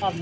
চাই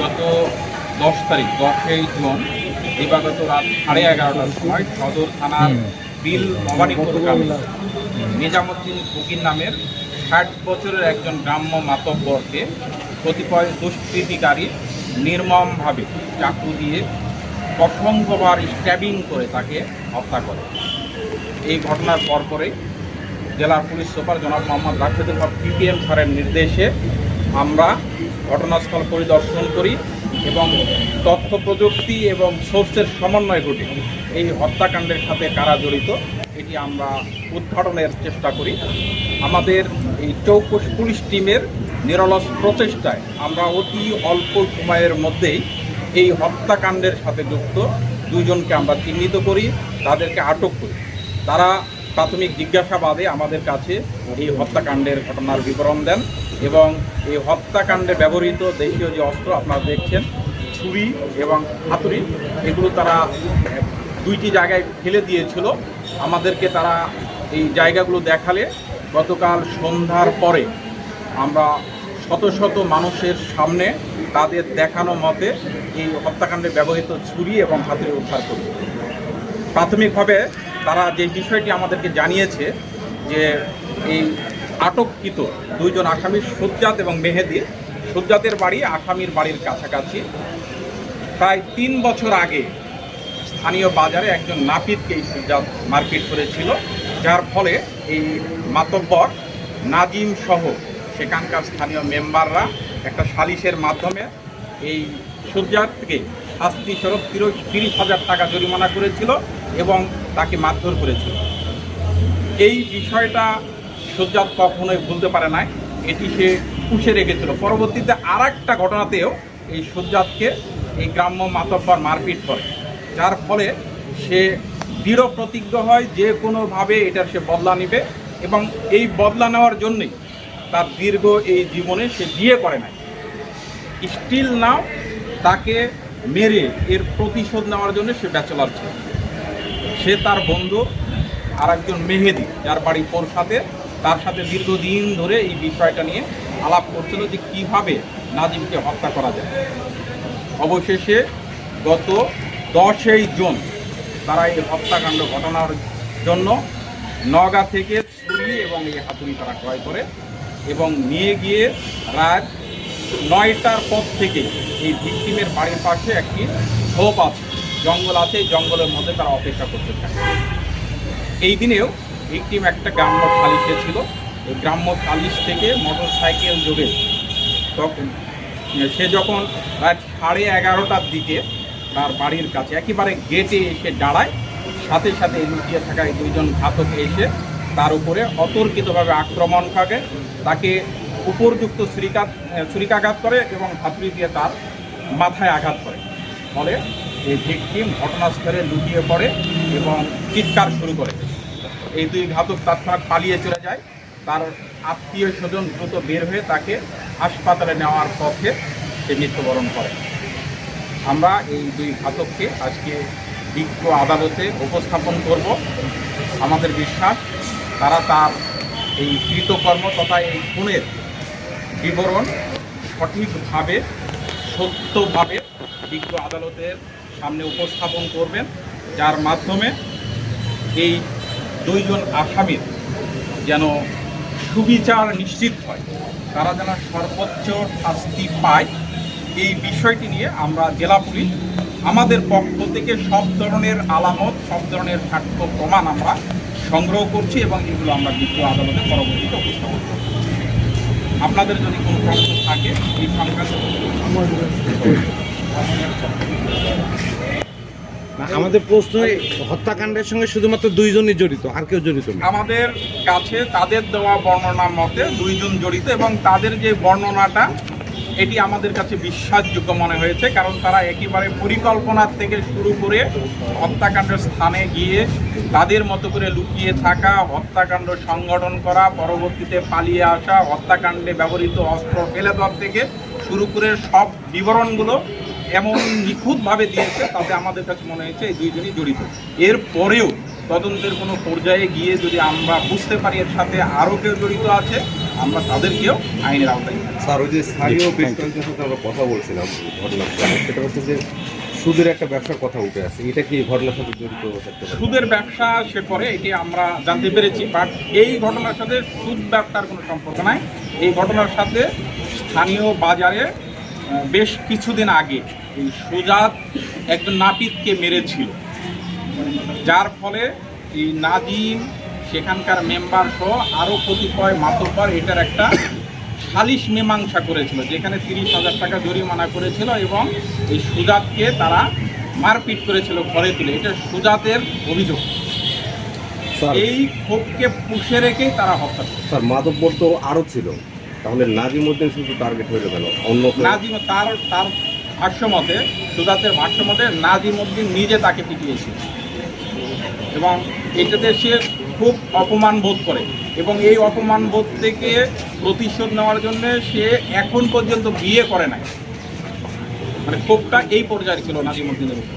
গত দশ তারিখ দশই জুন দিবাগত রাত সাড়ে এগারোটার সময় সদর থানার বিল ভবানীপুর গ্রামে। নিজামুদ্দিন ফকির নামের ষাট বছরের একজন গ্রাম্য মাতব্বরকে কতিপয় দুষ্কৃতিকারী নির্মমভাবে চাকু দিয়ে অসংখ্যবার স্ট্যাবিং করে তাকে হত্যা করে। এই ঘটনার পরপরেই জেলার পুলিশ সুপার জনাব মোহাম্মদ রাশেদুল হক পিপিএম স্যারের নির্দেশে আমরা ঘটনাস্থল পরিদর্শন করি এবং তথ্য প্রযুক্তি এবং সোর্সের সমন্বয় ঘটে। এই হত্যাকাণ্ডের সাথে কারা জড়িত, এটি আমরা উদ্ঘাটনের চেষ্টা করি। আমাদের এই চৌকশ পুলিশ টিমের নিরলস প্রচেষ্টায় আমরা অতি অল্প সময়ের মধ্যেই এই হত্যাকাণ্ডের সাথে যুক্ত দুইজনকে আমরা চিহ্নিত করি, তাদেরকে আটক করি। তারা প্রাথমিক জিজ্ঞাসাবাদে আমাদের কাছে এই হত্যাকাণ্ডের ঘটনার বিবরণ দেন এবং এই হত্যাকাণ্ডে ব্যবহৃত দেশীয় যে অস্ত্র আপনারা দেখছেন, ছুরি এবং হাতুড়ি, এগুলো তারা দুইটি জায়গায় ফেলে দিয়েছিল। আমাদেরকে তারা এই জায়গাগুলো দেখালে গতকাল সন্ধ্যার পরে আমরা শত শত মানুষের সামনে তাদের দেখানো মতে এই হত্যাকাণ্ডে ব্যবহৃত ছুরি এবং হাতুড়ি উদ্ধার করি। প্রাথমিকভাবে তারা যে বিষয়টি আমাদেরকে জানিয়েছে যে এই আটককৃত দুইজন আসামির সুজাত এবং মেহেদি সুজাতের বাড়ি আসামির বাড়ির কাছাকাছি। প্রায় তিন বছর আগে স্থানীয় বাজারে একজন নাপিতকে এই সুজাত মারপিট করেছিল, যার ফলে এই মাতব্বর, নাজিম সহ সেখানকার স্থানীয় মেম্বাররা একটা সালিশের মাধ্যমে এই সুজাতকে শাস্তি স্বরূপ তিরিশ হাজার টাকা জরিমানা করেছিল এবং তাকে মারধর করেছিল। এই বিষয়টা সুজাত কখনোই ভুলতে পারে নাই। এটি সে পুষে রেখেছিল। পরবর্তীতে আর একটা ঘটনাতেও এই সুজাতকে এই গ্রাম্য মাতব্বর মারপিট করে। যার ফলে সে দৃঢ় প্রতিজ্ঞ হয় যে কোনোভাবে এটার সে বদলা নেবে এবং এই বদলা নেওয়ার জন্যই তার দীর্ঘ এই জীবনে সে বিয়ে করে নাই। স্টিল নাও তাকে মেরে এর প্রতিশোধ নেওয়ার জন্য সে ব্যাচেলার ছিল। সে তার বন্ধু আর একজন মেহেদি, যার বাড়ি পোরসাতে তার সাথে দীর্ঘদিন ধরে এই বিষয়টা নিয়ে আলাপ করছিল যে কীভাবে নাজিমকে হত্যা করা যায়। অবশেষে গত দশই জুন তারা এই হত্যাকাণ্ড ঘটনার জন্য নগা থেকে ছুরি এবং এই হাতুড়ি তারা ক্রয় করে এবং নিয়ে গিয়ে রাত নয়টার পর থেকে এই ভিক্টিমের বাড়ির পাশে একটি ঝোপ আছে। জঙ্গল আছে জঙ্গলের মধ্যে তারা অপেক্ষা করতে থাকে। এই দিনেও ভিক্টিম একটা গ্রাম্য সালিশে ছিল। এই গ্রাম্য সালিশ থেকে মোটর সাইকেল যোগে তখন, সে যখন রাত সাড়ে এগারোটার দিকে তার বাড়ির কাছে একেবারে গেটে এসে দাঁড়ায়, সাথে সাথে লুকিয়ে থাকা এই দুইজন ঘাতক এসে তার উপরে অতর্কিতভাবে আক্রমণ করে তাকে উপরযুক্ত ছুরিকাঘাত ছুরিকাঘাত করে এবং হাতুড়ি দিয়ে তার মাথায় আঘাত করে। ফলে এই ভিকটিম ঘটনাস্থলে লুকিয়ে পড়ে এবং চিৎকার শুরু করে। এই দুই ঘাতক তৎক্ষণাৎ পালিয়ে চলে যায়। তার আত্মীয় স্বজন দ্রুত বের হয়ে তাকে হাসপাতালে নেওয়ার পথে সে মৃত্যুবরণ করে। আমরা এই দুই ঘাতককে আজকে বিজ্ঞ আদালতে উপস্থাপন করব। আমাদের বিশ্বাস তারা তার এই কৃতকর্ম তথা এই খুনের বিবরণ সঠিকভাবে, সত্যভাবে বিজ্ঞ আদালতের সামনে উপস্থাপন করবেন, যার মাধ্যমে এই দুইজন আসামির যেন সুবিচার নিশ্চিত হয়। তারা যেন সর্বোচ্চ শাস্তি পায়। এই বিষয়টি নিয়ে আমরা জেলা পুলিশ আমাদের পক্ষ থেকে সব ধরনের আলামত, সব ধরনের সাক্ষ্য প্রমাণ আমরা সংগ্রহ করছি এবং এগুলো আমরা বিজ্ঞ আদালতে পরবর্তীতে উপস্থাপন করব। আপনাদের যদি কোনো প্রশ্ন থাকে এই সংক্রান্ত আমাদের প্রশ্ন হত্যাকাণ্ডের সঙ্গে শুধুমাত্র দুইজনই জড়িত আর কেউ জড়িত আমাদের কাছে তাদের দেওয়া বর্ণনা মতে দুইজন জড়িত এবং তাদের যে বর্ণনাটা এটি আমাদের কাছে বিশ্বাসযোগ্য মনে হয়েছে, কারণ তারা একেবারে পরিকল্পনার থেকে শুরু করে হত্যাকাণ্ডের স্থানে গিয়ে তাদের মতো করে লুকিয়ে থাকা, হত্যাকাণ্ড সংগঠন করা, পরবর্তীতে পালিয়ে আসা, হত্যাকাণ্ডে ব্যবহৃত অস্ত্র ফেলে দেওয়ার থেকে শুরু করে সব বিবরণগুলো এমন নিখুঁতভাবে দিয়েছে তাতে আমাদের কাছে মনে হয়েছে এই দুইজনই জড়িত। এর পরেও তদন্তের কোনো পর্যায়ে গিয়ে যদি আমরা বুঝতে পারি এর সাথে আরও কেউ জড়িত আছে আমরা তাদেরকেও আইনের আওতায় স্যার ওই যে স্থানীয় বেশ কয়েকজনের সাথে আমরা কথা বলছিলাম ঘটনার সাথে সেটা হচ্ছে যে সুদের একটা ব্যবসার কথা উঠে আসে। এটা কি এই ঘটনার সাথে জড়িত সুদের ব্যবসা সে করে এটি আমরা জানতে পেরেছি বাট এই ঘটনার সাথে সুদ ব্যবসার কোনো সম্পর্ক নাই। এই ঘটনার সাথে স্থানীয় বাজারে বেশ কিছুদিন আগে এই সুজাত একজন নাপিতকে মেরেছিল। যার ফলে এই নাজিম সেখানকার মেম্বার সহ আরও কতিপয় মাতব্বর এটার একটা সালিশ মীমাংসা করেছিল যেখানে তিরিশ হাজার টাকা জরিমানা করেছিল এবং এই সুজাতকে তারা মারপিট করেছিল ঘরে তুলে। এটা সুজাতের অভিযোগ। স্যার। এই ক্ষোভকে পুষে রেখেই তারা হত্যা স্যার মাধববর তো আরও ছিল। তাহলে নাজিমুদ্দিন শুধু টার্গেট হয়ে গেল অন্য নাজিম তার তার ভাষ্যমতে সুজাতের ভাষ্যমতে নাজিম উদ্দিন নিজে তাকে পিটিয়েছিল। এবং এটাতে সে খুব অপমান বোধ করে এবং এই অপমান বোধ থেকে প্রতিশোধ নেওয়ার জন্য সে এখন পর্যন্ত বিয়ে করে নাই। মানে ক্ষোভটা এই পর্যায়ে ছিল নাজিম উদ্দিনের উপর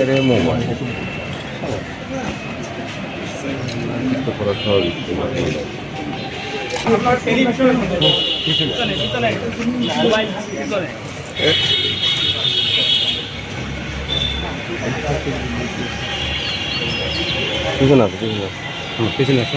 এর মোবাইল করা স্বাভাবিক পিছনে আছে পিছনে আছে।